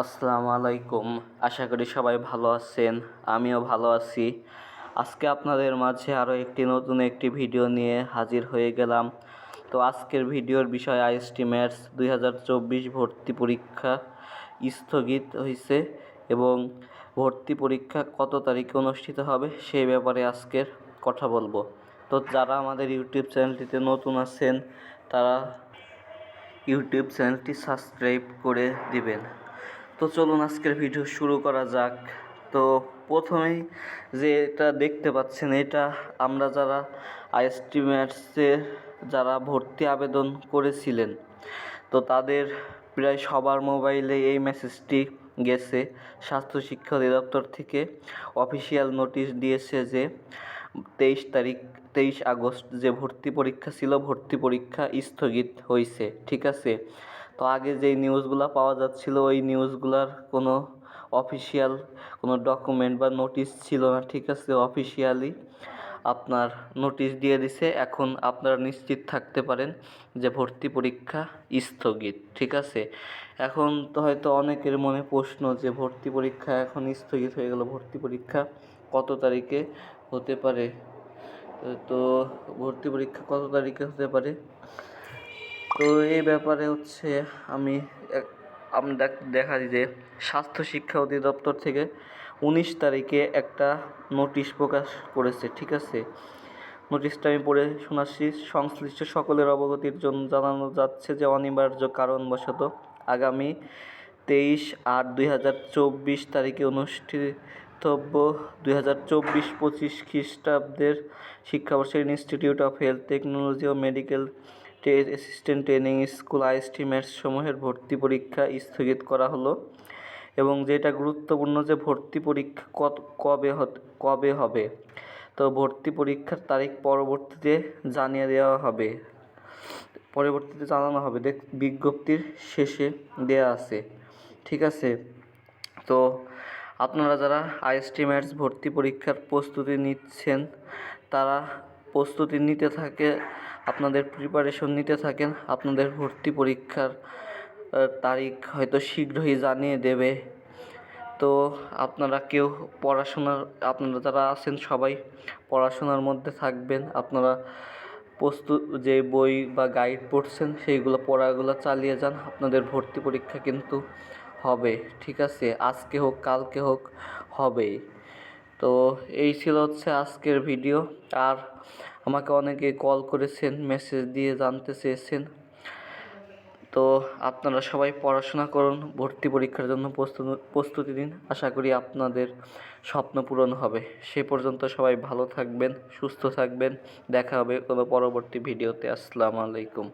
আসসালামু আলাইকুম। আশা করি সবাই ভালো আছেন, আমিও ভালো আছি। আজকে আপনাদের মাঝে আরও একটি নতুন একটি ভিডিও নিয়ে হাজির হয়ে গেলাম। তো আজকের ভিডিওর বিষয় আইএসটি ম্যাথস দুই হাজার চব্বিশ ভর্তি পরীক্ষা স্থগিত হয়েছে এবং ভর্তি পরীক্ষা কত তারিখে অনুষ্ঠিত হবে সেই ব্যাপারে আজকের কথা বলব। তো যারা আমাদের ইউটিউব চ্যানেলটিতে নতুন আছেন, তারা ইউটিউব চ্যানেলটি সাবস্ক্রাইব করে দিবেন। তো চলুন আজকের ভিডিও শুরু করা যাক। তো প্রথমেই যে এটা দেখতে পাচ্ছেন, এটা আমরা যারা আইএসটি ম্যাথসের যারা ভর্তি আবেদন করেছিলেন, তো তাদের প্রায় সবার মোবাইলে এই মেসেজটি গেছে। স্বাস্থ্য শিক্ষা অধিদপ্তর থেকে অফিসিয়াল নোটিশ দিয়েছে যে, তেইশ তারিখ, তেইশ আগস্ট যে ভর্তি পরীক্ষা ছিল, ভর্তি পরীক্ষা স্থগিত হয়েছে, ঠিক আছে? তো আগে যেই নিউজগুলো পাওয়া যাচ্ছিল, ওই নিউজগুলোর কোনো অফিসিয়াল কোনো ডকুমেন্ট বা নোটিশ ছিল না, ঠিক আছে? অফিসিয়ালি আপনার নোটিশ দিয়ে দিছে, এখন আপনারা নিশ্চিত থাকতে পারেন যে ভর্তি পরীক্ষা স্থগিত, ঠিক আছে? এখন তো হয়তো অনেকের মনে প্রশ্ন যে ভর্তি পরীক্ষা এখন স্থগিত হয়ে গেল, ভর্তি পরীক্ষা কত তারিখে হতে পারে? তো ভর্তি পরীক্ষা কত তারিখে হতে পারে? তো এই ব্যাপারে হচ্ছে আমি দেখ- দেখা যে স্বাস্থ্য শিক্ষা অধিদপ্তর থেকে উনিশ তারিখে একটা নোটিশ প্রকাশ করেছে, ঠিক আছে? নোটিশটা আমি পড়ে শোনাচ্ছি। সংশ্লিষ্ট সকলের অবগতির জন্য জানানো যাচ্ছে যে অনিবার্য কারণবশত আগামী তেইশ আট দুই হাজার চব্বিশ তারিখে অনুষ্ঠিতব্য দুই হাজার চব্বিশ পঁচিশ খ্রিস্টাব্দের শিক্ষাবর্ষের institute of health technology O Medical Assistant Training School IST MATS সমূহের ভর্তি পরীক্ষা স্থগিত করা হলো এবং যেটা গুরুত্বপূর্ণ যে ভর্তি পরীক্ষা কত, কবে হত, কবে হবে। তো ভর্তি পরীক্ষার তারিখ পরবর্তীতে জানিয়ে দেওয়া হবে। পরবর্তীতে জানানো হবে। দেখ, বিজ্ঞপ্তির শেষে দেয়া আছে। ঠিক আছে? তো আপনারা যারা আইএসটি ম্যাথস ভর্তি পরীক্ষার প্রস্তুতি নিচ্ছেন, তারা প্রস্তুতি নিতে থাকে আপনাদের প্রিপারেশন নিতে থাকেন, আপনাদের ভর্তি পরীক্ষার তারিখ হয়তো শীঘ্রই জানিয়ে দেবে। তো আপনারা কেউ পড়াশোনার, আপনারা যারা আছেন সবাই পড়াশোনার মধ্যে থাকবেন। আপনারা প্রস্তুত, যে বই বা গাইড পড়ছেন, সেইগুলো পড়াগুলো চালিয়ে যান, আপনাদের ভর্তি পরীক্ষা কিন্তু হবে, ঠিক আছে? আজকে হোক, কালকে হোক, হবেই। তো এই ছিল হচ্ছে আজকের ভিডিও আর আমাকে অনেকে কল করেছেন মেসেজ দিয়ে জানতে চেয়েছেন। তো আপনারা সবাই পড়াশোনা করুন, ভর্তি পরীক্ষার জন্য প্রস্তুতি দিন আশা করি আপনাদের স্বপ্ন পূরণ হবে। সে পর্যন্ত সবাই ভালো থাকবেন, সুস্থ থাকবেন। দেখা হবে কোনো পরবর্তী ভিডিওতে আসসালামু আলাইকুম।